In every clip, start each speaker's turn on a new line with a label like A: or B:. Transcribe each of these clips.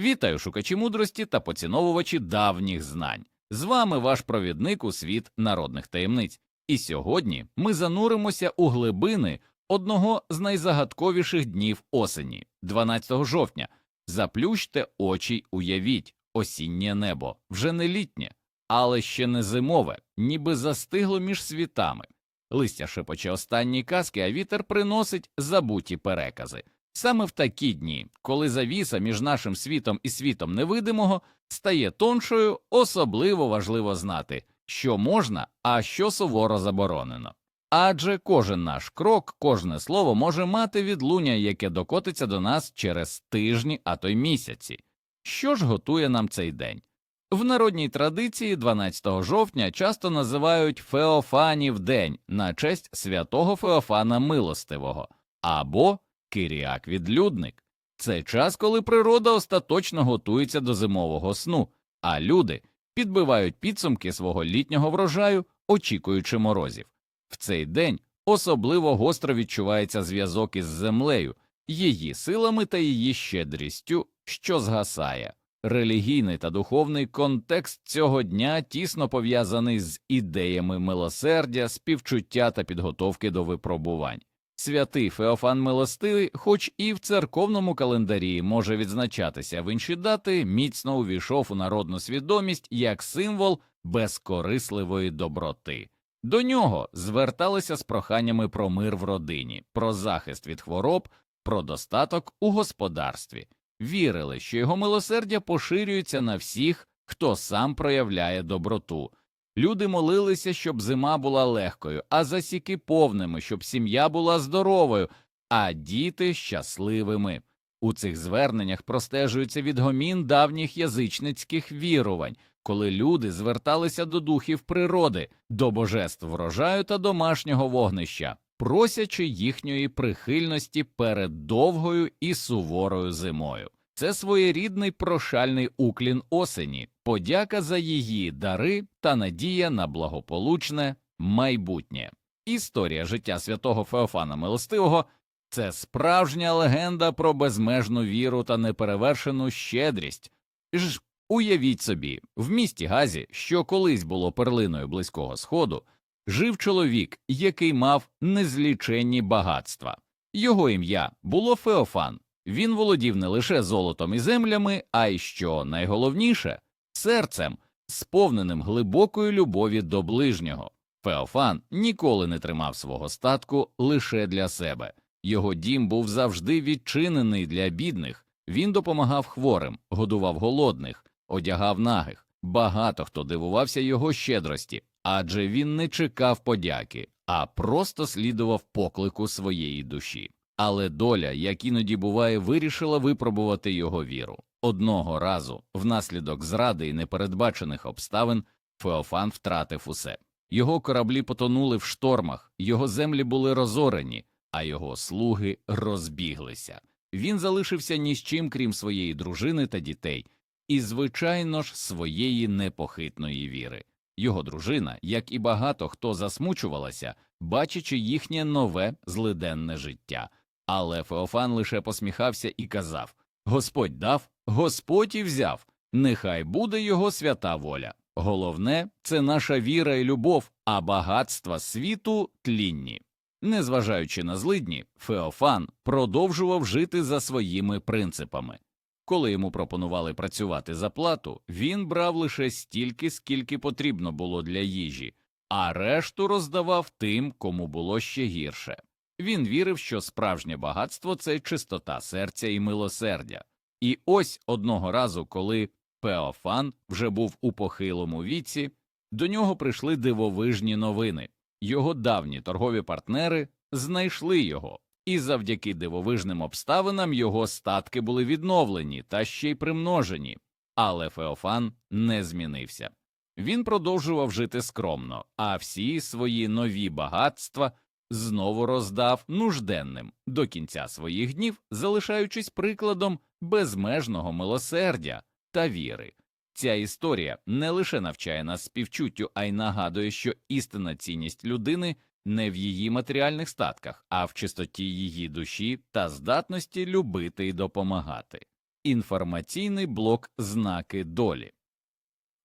A: Вітаю шукачі мудрості та поціновувачі давніх знань. З вами ваш провідник у світ народних таємниць. І сьогодні ми зануримося у глибини одного з найзагадковіших днів осені, 12 жовтня. Заплющте очі й уявіть осіннє небо, вже не літнє, але ще не зимове, ніби застигло між світами. Листя шепоче останні казки, а вітер приносить забуті перекази. Саме в такі дні, коли завіса між нашим світом і світом невидимого стає тоншою, особливо важливо знати, що можна, а що суворо заборонено. Адже кожен наш крок, кожне слово може мати відлуння, яке докотиться до нас через тижні, а то й місяці. Що ж готує нам цей день? В народній традиції 12 жовтня часто називають Феофанів день на честь святого Феофана Милостивого або Киріак відлюдник. Це час, коли природа остаточно готується до зимового сну, а люди підбивають підсумки свого літнього врожаю, очікуючи морозів. В цей день особливо гостро відчувається зв'язок із землею, її силами та її щедрістю, що згасає. Релігійний та духовний контекст цього дня тісно пов'язаний з ідеями милосердя, співчуття та підготовки до випробувань. Святий Феофан Милостивий, хоч і в церковному календарі може відзначатися в інші дати, міцно увійшов у народну свідомість як символ безкорисливої доброти. До нього зверталися з проханнями про мир в родині, про захист від хвороб, про достаток у господарстві, вірили, що його милосердя поширюється на всіх, хто сам проявляє доброту. Люди молилися, щоб зима була легкою, а засіки повними, щоб сім'я була здоровою, а діти щасливими. У цих зверненнях простежується відгомін давніх язичницьких вірувань, коли люди зверталися до духів природи, до божеств врожаю та домашнього вогнища, просячи їхньої прихильності перед довгою і суворою зимою. Це своєрідний прошальний уклін осені, подяка за її дари та надія на благополучне майбутнє. Історія життя святого Феофана Милостивого це справжня легенда про безмежну віру та неперевершену щедрість. Ж уявіть собі, в місті Газі, що колись було перлиною близького сходу, жив чоловік, який мав незліченні багатства. Його ім'я було Феофан. Він володів не лише золотом і землями, а й що найголовніше серцем, сповненим глибокої любові до ближнього. Феофан ніколи не тримав свого статку лише для себе. Його дім був завжди відчинений для бідних. Він допомагав хворим, годував голодних, одягав нагих. Багато хто дивувався його щедрості, адже він не чекав подяки, а просто слідував поклику своєї душі. Але доля, як іноді буває, вирішила випробувати його віру. Одного разу, внаслідок зради і непередбачених обставин, Феофан втратив усе. Його кораблі потонули в штормах, його землі були розорені, а його слуги розбіглися. Він залишився ні з чим, крім своєї дружини та дітей, і, звичайно ж, своєї непохитної віри. Його дружина, як і багато хто засмучувалася, бачачи їхнє нове злиденне життя. Але Феофан лише посміхався і казав Господь дав, Господь і взяв, нехай буде його свята воля. Головне це наша віра і любов, а багатства світу тлінні. Незважаючи на злидні, Феофан продовжував жити за своїми принципами. Коли йому пропонували працювати за плату, він брав лише стільки, скільки потрібно було для їжі, а решту роздавав тим, кому було ще гірше. Він вірив, що справжнє багатство це чистота серця і милосердя. І ось одного разу, коли Феофан вже був у похилому віці, до нього прийшли дивовижні новини. Його давні торгові партнери знайшли його, і завдяки дивовижним обставинам його статки були відновлені та ще й примножені. Але Феофан не змінився. Він продовжував жити скромно, а всі свої нові багатства знову роздав нужденним до кінця своїх днів, залишаючись прикладом безмежного милосердя та віри. Ця історія не лише навчає нас співчуттю, а й нагадує, що істинна цінність людини не в її матеріальних статках, а в чистоті її душі та здатності любити і допомагати. інформаційний блок знаки долі.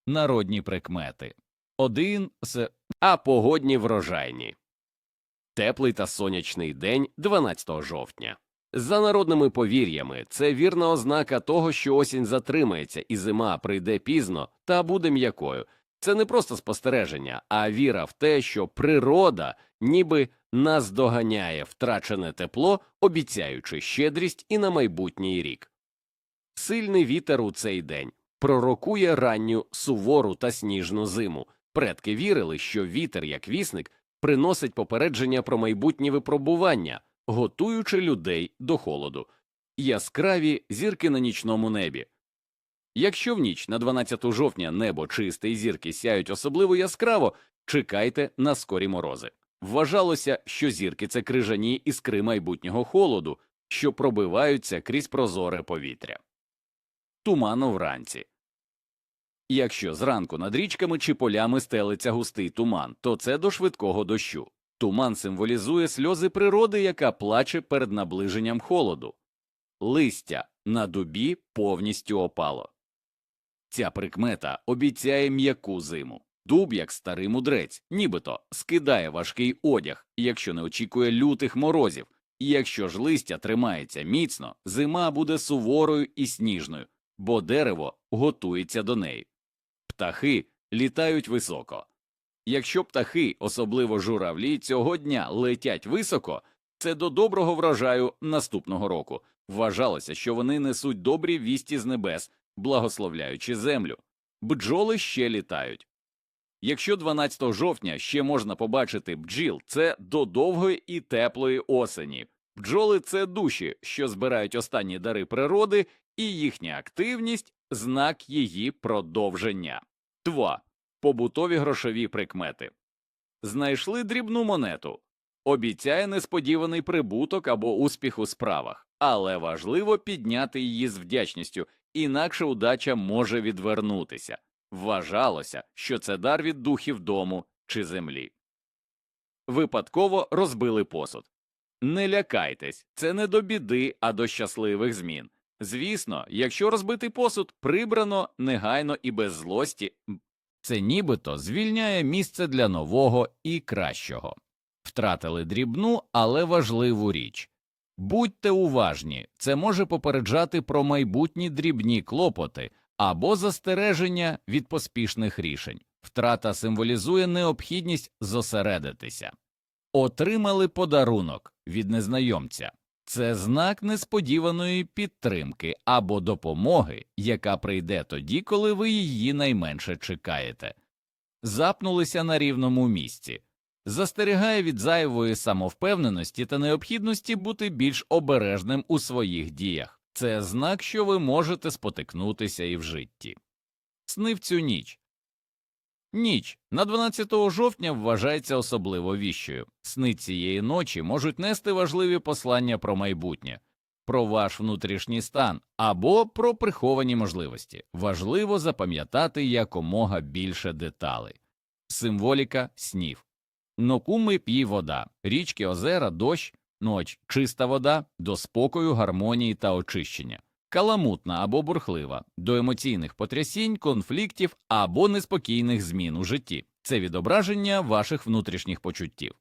A: Народні прикмети. Один з
B: а погодні врожайні. Теплий та сонячний день 12 жовтня. За народними повір'ями, це вірна ознака того, що осінь затримається і зима прийде пізно та буде м'якою. Це не просто спостереження, а віра в те, що природа ніби наздоганяє втрачене тепло, обіцяючи щедрість і на майбутній рік. Сильний вітер у цей день пророкує ранню сувору та сніжну зиму. Предки вірили, що вітер, як вісник, приносить попередження про майбутні випробування, готуючи людей до холоду. Яскраві зірки на нічному небі. Якщо в ніч на 12 жовтня небо чисте і зірки сяють особливо яскраво, чекайте на скорі морози. Вважалося, що зірки це крижані іскри майбутнього холоду, що пробиваються крізь прозоре повітря. Туману вранці. Якщо зранку над річками чи полями стелиться густий туман, то це до швидкого дощу. Туман символізує сльози природи, яка плаче перед наближенням холоду. Листя на дубі повністю опало. Ця прикмета обіцяє м'яку зиму. Дуб, як старий мудрець, нібито скидає важкий одяг, якщо не очікує лютих морозів, і якщо ж листя тримається міцно, зима буде суворою і сніжною, бо дерево готується до неї. Птахи літають високо. Якщо птахи, особливо журавлі, цього дня летять високо, це до доброго врожаю наступного року. Вважалося, що вони несуть добрі вісті з небес, благословляючи землю. Бджоли ще літають. Якщо 12 жовтня ще можна побачити бджіл, це до довгої і теплої осені. Бджоли це душі, що збирають останні дари природи, і їхня активність знак її продовження. 2. Побутові грошові прикмети. Знайшли дрібну монету. Обіцяє несподіваний прибуток або успіх у справах, але важливо підняти її з вдячністю, інакше удача може відвернутися. Вважалося, що це дар від духів дому чи землі. Випадково розбили посуд. Не лякайтесь, це не до біди, а до щасливих змін. Звісно, якщо розбитий посуд прибрано негайно і без злості, це нібито звільняє місце для нового і кращого. Втратили дрібну, але важливу річ. Будьте уважні, це може попереджати про майбутні дрібні клопоти або застереження від поспішних рішень. Втрата символізує необхідність зосередитися. Отримали подарунок від незнайомця. Це знак несподіваної підтримки або допомоги, яка прийде тоді, коли ви її найменше чекаєте. Запнулися на рівному місці. Застерігає від зайвої самовпевненості та необхідності бути більш обережним у своїх діях. Це знак, що ви можете спотикнутися і в житті. Сни в цю ніч. Ніч на 12 жовтня вважається особливо віщою. Сни цієї ночі можуть нести важливі послання про майбутнє, про ваш внутрішній стан або про приховані можливості. Важливо запам'ятати якомога більше деталей. Символіка снів. Нокуми п'ї вода, річки, озера, дощ, ноч, чиста вода до спокою, гармонії та очищення каламутна або бурхлива, до емоційних потрясінь, конфліктів або неспокійних змін у житті. Це відображення ваших внутрішніх почуттів.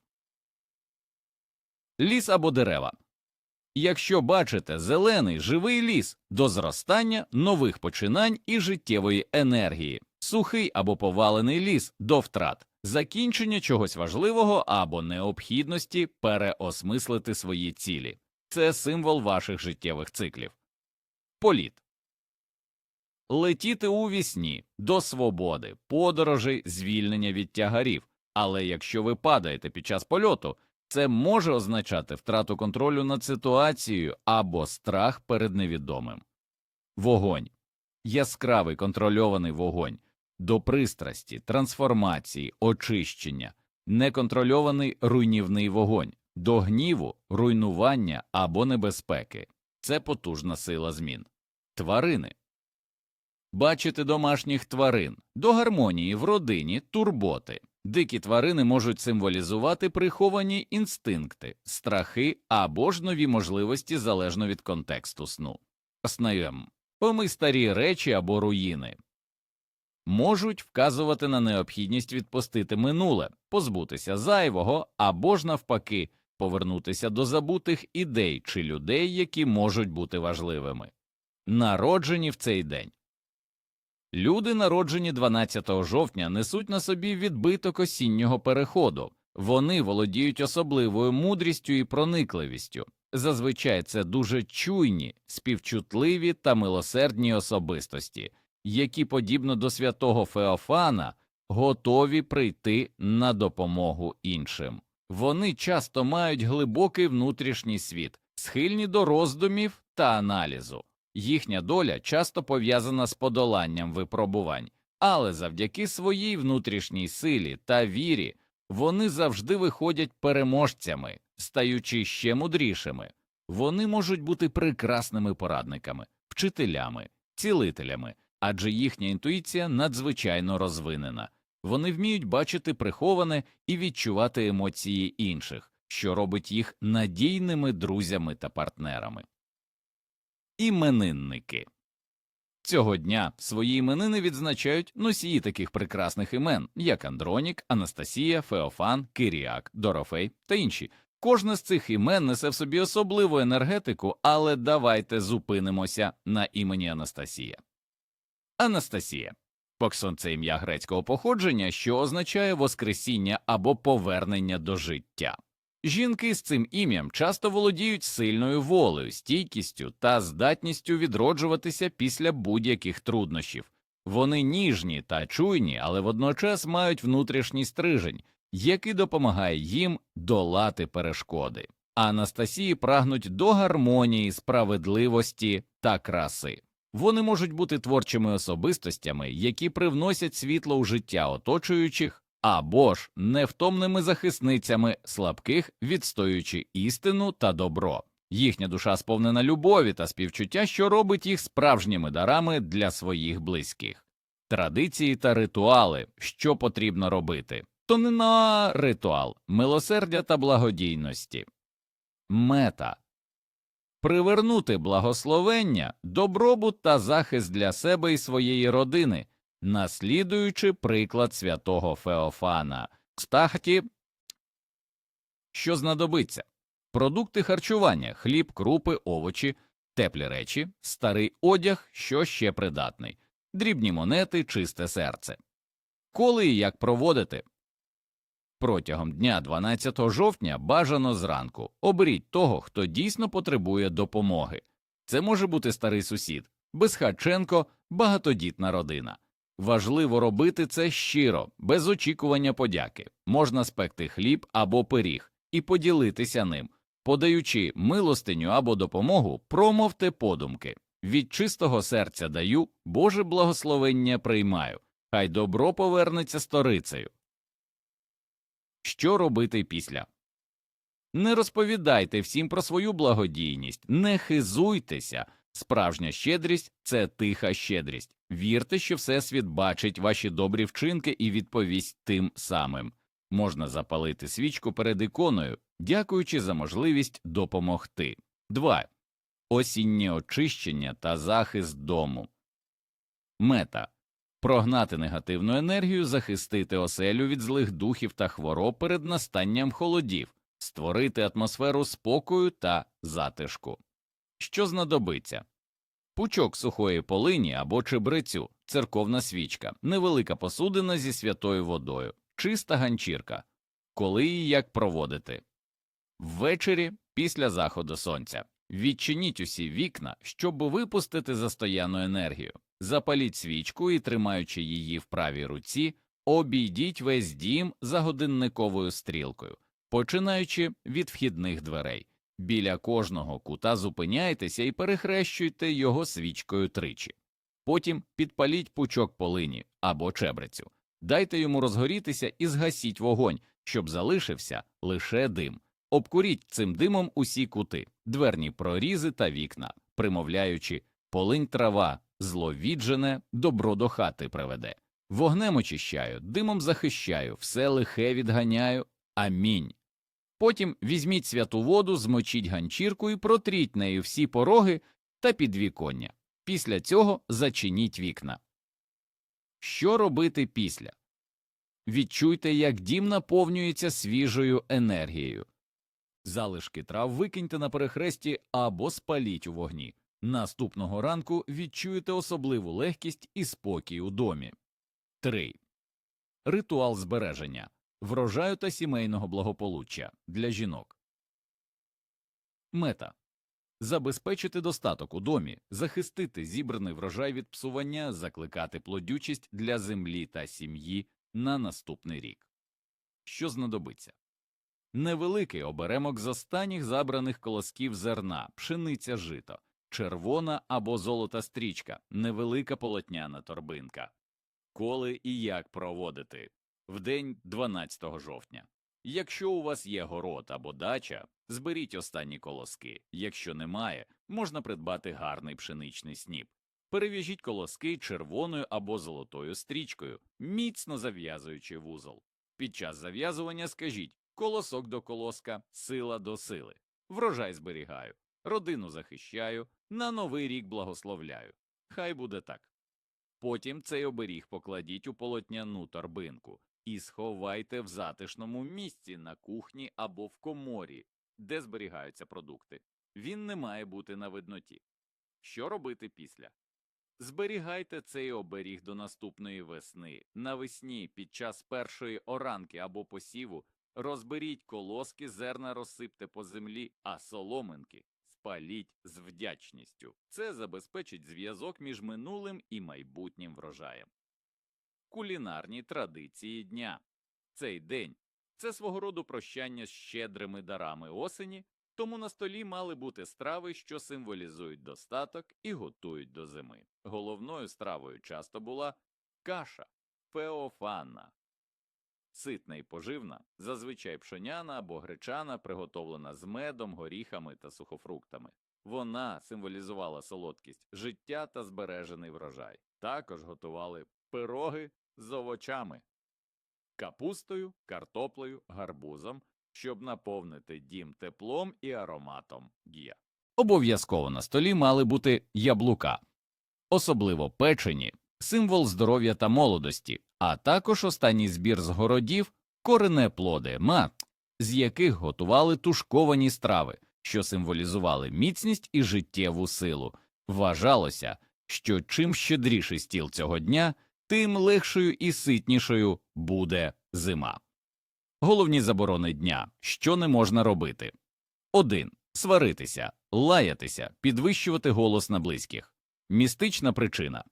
B: Ліс або дерева. Якщо бачите зелений живий ліс до зростання нових починань і життєвої енергії, сухий або повалений ліс до втрат, закінчення чогось важливого або необхідності переосмислити свої цілі, це символ ваших життєвих циклів. Політ. Летіти у вісні до свободи, подорожей, звільнення від тягарів. Але якщо ви падаєте під час польоту, це може означати втрату контролю над ситуацією або страх перед невідомим. Вогонь. Яскравий контрольований вогонь до пристрасті, трансформації, очищення, неконтрольований руйнівний вогонь, до гніву, руйнування або небезпеки. Це потужна сила змін. Тварини. Бачити домашніх тварин до гармонії в родині, турботи. Дикі тварини можуть символізувати приховані інстинкти, страхи або ж нові можливості залежно від контексту сну. Снайом.
A: помий старі речі або руїни. Можуть вказувати на необхідність відпустити минуле, позбутися зайвого або ж навпаки повернутися до забутих ідей чи людей, які можуть бути важливими. Народжені в цей день. Люди, народжені 12 жовтня, несуть на собі відбиток осіннього переходу. Вони володіють особливою мудрістю і проникливістю. Зазвичай це дуже чуйні, співчутливі та милосердні особистості, які, подібно до святого Феофана, готові прийти на допомогу іншим. Вони часто мають глибокий внутрішній світ, схильні до роздумів та аналізу. Їхня доля часто пов'язана з подоланням випробувань, але завдяки своїй внутрішній силі та вірі вони завжди виходять переможцями, стаючи ще мудрішими. Вони можуть бути прекрасними порадниками, вчителями, цілителями, адже їхня інтуїція надзвичайно розвинена. Вони вміють бачити приховане і відчувати емоції інших, що робить їх надійними друзями та партнерами. Іменинники Цього дня свої іменини відзначають носії таких прекрасних імен, як Андронік, Анастасія, Феофан, Киріак, Дорофей та інші. Кожне з цих імен несе в собі особливу енергетику, але давайте зупинимося на імені Анастасія. Анастасія Поксон це ім'я грецького походження, що означає воскресіння або повернення до життя. Жінки з цим ім'ям часто володіють сильною волею, стійкістю та здатністю відроджуватися після будь-яких труднощів. Вони ніжні та чуйні, але водночас мають внутрішній стрижень, який допомагає їм долати перешкоди. Анастасії прагнуть до гармонії, справедливості та краси. Вони можуть бути творчими особистостями, які привносять світло у життя оточуючих, або ж невтомними захисницями слабких, відстоюючи істину та добро. Їхня душа сповнена любові та співчуття, що робить їх справжніми дарами для своїх близьких. Традиції та ритуали, що потрібно робити, то не на ритуал, милосердя та благодійності. Мета привернути благословення, добробут та захист для себе і своєї родини, наслідуючи приклад святого Феофана. Стахті, що знадобиться продукти харчування, хліб, крупи, овочі, теплі речі, старий одяг, що ще придатний, дрібні монети, чисте серце. Коли і як проводити? Протягом дня 12 жовтня бажано зранку оберіть того, хто дійсно потребує допомоги. Це може бути старий сусід, безхатченко, багатодітна родина. Важливо робити це щиро, без очікування подяки. Можна спекти хліб або пиріг і поділитися ним. Подаючи милостиню або допомогу, промовте подумки. Від чистого серця даю, Боже благословення приймаю. Хай добро повернеться сторицею. Що робити після? Не розповідайте всім про свою благодійність, не хизуйтеся. Справжня щедрість це тиха щедрість. Вірте, що Всесвіт бачить ваші добрі вчинки і відповість тим самим. Можна запалити свічку перед іконою, дякуючи за можливість допомогти. 2. Осіннє очищення та захист дому. Мета прогнати негативну енергію, захистити оселю від злих духів та хвороб перед настанням холодів, створити атмосферу спокою та затишку. Що знадобиться? Пучок сухої полині або чебрецю, церковна свічка, невелика посудина зі святою водою, чиста ганчірка. Коли і як проводити? Ввечері після заходу сонця. Відчиніть усі вікна, щоб випустити застояну енергію. Запаліть свічку і, тримаючи її в правій руці, обійдіть весь дім за годинниковою стрілкою, починаючи від вхідних дверей. Біля кожного кута зупиняйтеся і перехрещуйте його свічкою тричі. Потім підпаліть пучок полині або чебрецю, дайте йому розгорітися і згасіть вогонь, щоб залишився лише дим. Обкуріть цим димом усі кути, дверні прорізи та вікна, примовляючи полинь трава, зловіджене, добро до хати приведе. Вогнем очищаю, димом захищаю, все лихе відганяю. Амінь. Потім візьміть святу воду, змочіть ганчірку і протріть нею всі пороги та підвіконня. Після цього зачиніть вікна. Що робити після? Відчуйте, як дім наповнюється свіжою енергією. Залишки трав викиньте на перехресті або спаліть у вогні. Наступного ранку відчуєте особливу легкість і спокій у домі. 3. Ритуал збереження врожаю та сімейного благополуччя для жінок. Мета забезпечити достаток у домі, захистити зібраний врожай від псування, закликати плодючість для землі та сім'ї на наступний рік. Що знадобиться? Невеликий оберемок з останніх забраних колосків зерна, пшениця жито, червона або золота стрічка, невелика полотняна торбинка. Коли і як проводити? В день 12 жовтня. Якщо у вас є город або дача, зберіть останні колоски. Якщо немає, можна придбати гарний пшеничний сніп. Перев'яжіть колоски червоною або золотою стрічкою, міцно зав'язуючи вузол. Під час зав'язування скажіть колосок до колоска, сила до сили. Врожай зберігаю, родину захищаю, на новий рік благословляю. Хай буде так. Потім цей оберіг покладіть у полотняну торбинку і сховайте в затишному місці на кухні або в коморі, де зберігаються продукти. Він не має бути на видноті. Що робити після? Зберігайте цей оберіг до наступної весни. Навесні під час першої оранки або посіву розберіть колоски, зерна розсипте по землі, а соломинки спаліть з вдячністю. Це забезпечить зв'язок між минулим і майбутнім врожаєм. Кулінарні традиції дня. Цей день це свого роду прощання з щедрими дарами осені, тому на столі мали бути страви, що символізують достаток і готують до зими. Головною стравою часто була каша феофанна. Ситна і поживна, зазвичай пшоняна або гречана, приготовлена з медом, горіхами та сухофруктами. Вона символізувала солодкість життя та збережений врожай. Також готували пироги з овочами, капустою, картоплею, гарбузом, щоб наповнити дім теплом і ароматом гія. Обов'язково на столі мали бути яблука, особливо печені, символ здоров'я та молодості, а також останній збір з городів корене плоди, ма, з яких готували тушковані страви, що символізували міцність і життєву силу. Вважалося, що чим щедріший стіл цього дня, тим легшою і ситнішою буде зима. Головні заборони дня, що не можна робити 1. Сваритися, лаятися, підвищувати голос на близьких. Містична причина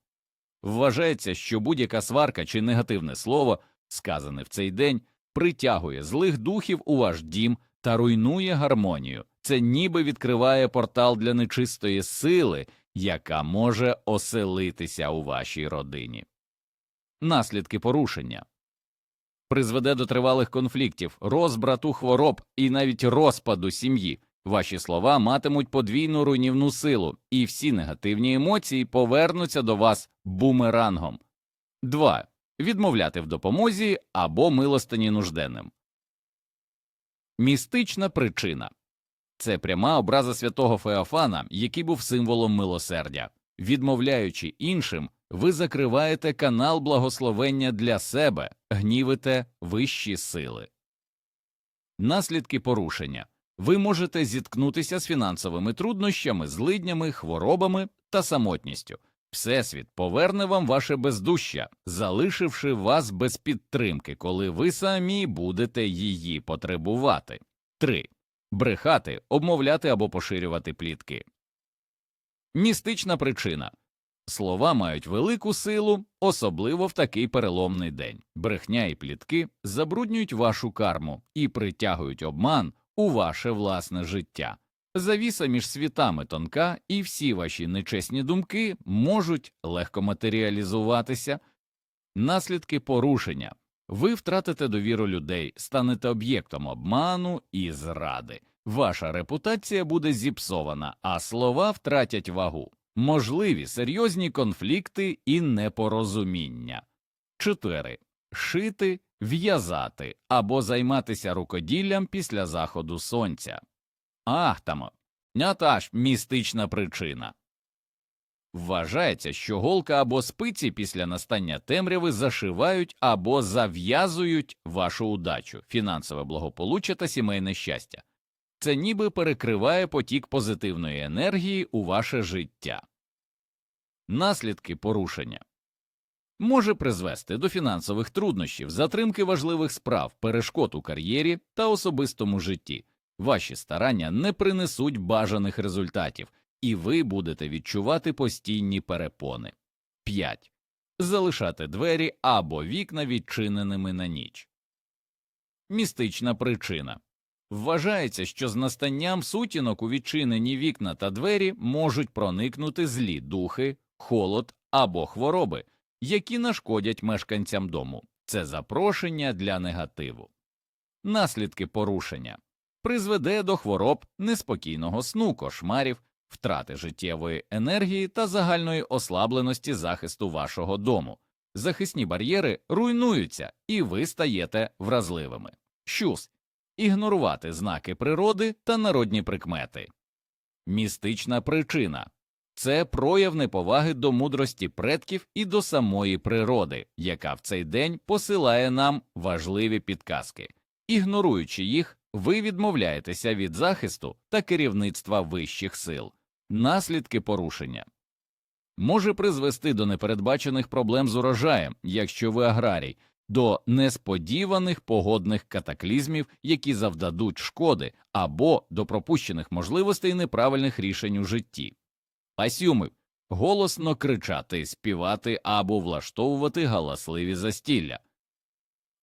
A: Вважається, що будь-яка сварка чи негативне слово, сказане в цей день, притягує злих духів у ваш дім та руйнує гармонію. Це ніби відкриває портал для нечистої сили, яка може оселитися у вашій родині. Наслідки порушення призведе до тривалих конфліктів, розбрату хвороб і навіть розпаду сім'ї. Ваші слова матимуть подвійну руйнівну силу, і всі негативні емоції повернуться до вас бумерангом. 2. Відмовляти в допомозі або милостині нужденним. Містична причина це пряма образа святого Феофана, який був символом милосердя. Відмовляючи іншим, ви закриваєте канал благословення для себе, гнівите вищі сили. Наслідки порушення ви можете зіткнутися з фінансовими труднощами, злиднями, хворобами та самотністю. Всесвіт поверне вам ваше бездуща, залишивши вас без підтримки, коли ви самі будете її потребувати. 3. Брехати, обмовляти або поширювати плітки. Містична причина Слова мають велику силу, особливо в такий переломний день. Брехня і плітки забруднюють вашу карму і притягують обман у ваше власне життя. Завіса між світами тонка, і всі ваші нечесні думки можуть легко матеріалізуватися. Наслідки порушення ви втратите довіру людей, станете об'єктом обману і зради. Ваша репутація буде зіпсована, а слова втратять вагу. Можливі серйозні конфлікти і непорозуміння. 4. Шити, в'язати або займатися рукоділлям після заходу сонця. Ах там, нята ж містична причина. Вважається, що голка або спиці після настання темряви зашивають або зав'язують вашу удачу, фінансове благополуччя та сімейне щастя. Це ніби перекриває потік позитивної енергії у ваше життя. Наслідки порушення може призвести до фінансових труднощів, затримки важливих справ, перешкод у кар'єрі та особистому житті. Ваші старання не принесуть бажаних результатів, і ви будете відчувати постійні перепони. 5. Залишати двері або вікна відчиненими на ніч. Містична причина Вважається, що з настанням сутінок у відчинені вікна та двері можуть проникнути злі духи, холод або хвороби, які нашкодять мешканцям дому. Це запрошення для негативу. Наслідки порушення призведе до хвороб неспокійного сну, кошмарів, втрати життєвої енергії та загальної ослабленості захисту вашого дому. Захисні бар'єри руйнуються, і ви стаєте вразливими. Щус ігнорувати знаки природи та народні прикмети. Містична причина це прояв неповаги до мудрості предків і до самої природи, яка в цей день посилає нам важливі підказки. Ігноруючи їх, ви відмовляєтеся від захисту та керівництва вищих сил. Наслідки порушення може призвести до непередбачених проблем з урожаєм, якщо ви аграрій, до несподіваних погодних катаклізмів, які завдадуть шкоди, або до пропущених можливостей неправильних рішень у житті. Асюми голосно кричати, співати або влаштовувати галасливі застілля.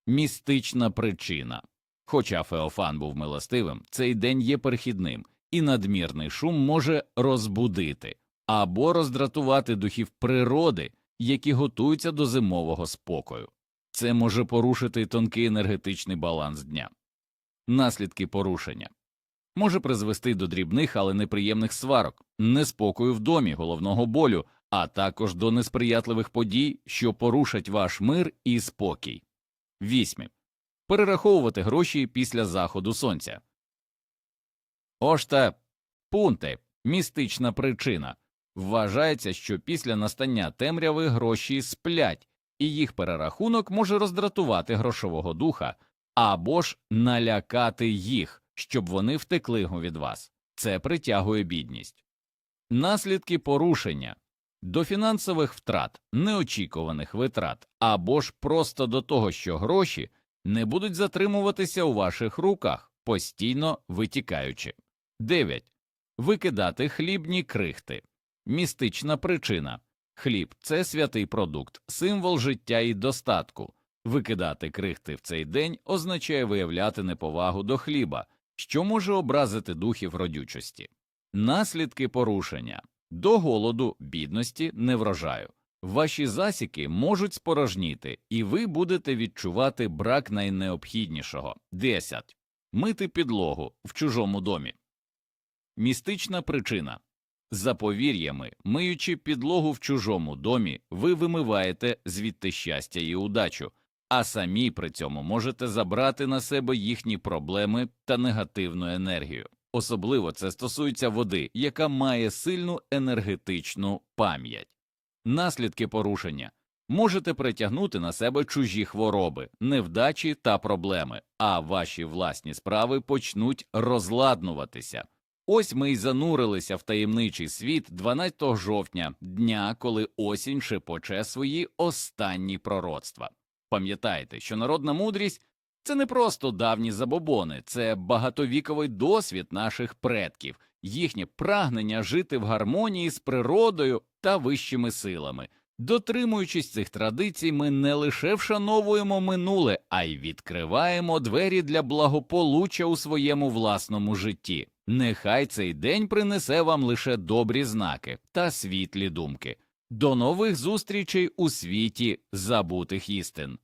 A: Містична причина. Хоча Феофан був милостивим, цей день є перехідним, і надмірний шум може розбудити або роздратувати духів природи, які готуються до зимового спокою. Це може порушити тонкий енергетичний баланс дня. Наслідки порушення може призвести до дрібних, але неприємних сварок, неспокою в домі, головного болю, а також до несприятливих подій, що порушать ваш мир і спокій. 8. Перераховувати гроші після заходу сонця. Ошта пункти містична причина. Вважається, що після настання темряви гроші сплять, і їх перерахунок може роздратувати грошового духа або ж налякати їх, щоб вони втекли від вас. Це притягує бідність. Наслідки порушення до фінансових втрат, неочікуваних витрат або ж просто до того, що гроші не будуть затримуватися у ваших руках, постійно витікаючи. 9. Викидати хлібні крихти. Містична причина Хліб це святий продукт, символ життя і достатку. Викидати крихти в цей день означає виявляти неповагу до хліба, що може образити духів родючості. Наслідки порушення до голоду, бідності, неврожаю. Ваші засіки можуть спорожніти, і ви будете відчувати брак найнеобхіднішого. 10. Мити підлогу в чужому домі. Містична причина за повір'ями, миючи підлогу в чужому домі, ви вимиваєте звідти щастя і удачу, а самі при цьому можете забрати на себе їхні проблеми та негативну енергію. Особливо це стосується води, яка має сильну енергетичну пам'ять. Наслідки порушення можете притягнути на себе чужі хвороби, невдачі та проблеми, а ваші власні справи почнуть розладнуватися. Ось ми й занурилися в таємничий світ 12 жовтня, дня, коли осінь шепоче свої останні пророцтва. Пам'ятайте, що народна мудрість це не просто давні забобони, це багатовіковий досвід наших предків, їхнє прагнення жити в гармонії з природою та вищими силами. Дотримуючись цих традицій, ми не лише вшановуємо минуле, а й відкриваємо двері для благополуччя у своєму власному житті. Нехай цей день принесе вам лише добрі знаки та світлі думки. До нових зустрічей у світі забутих істин.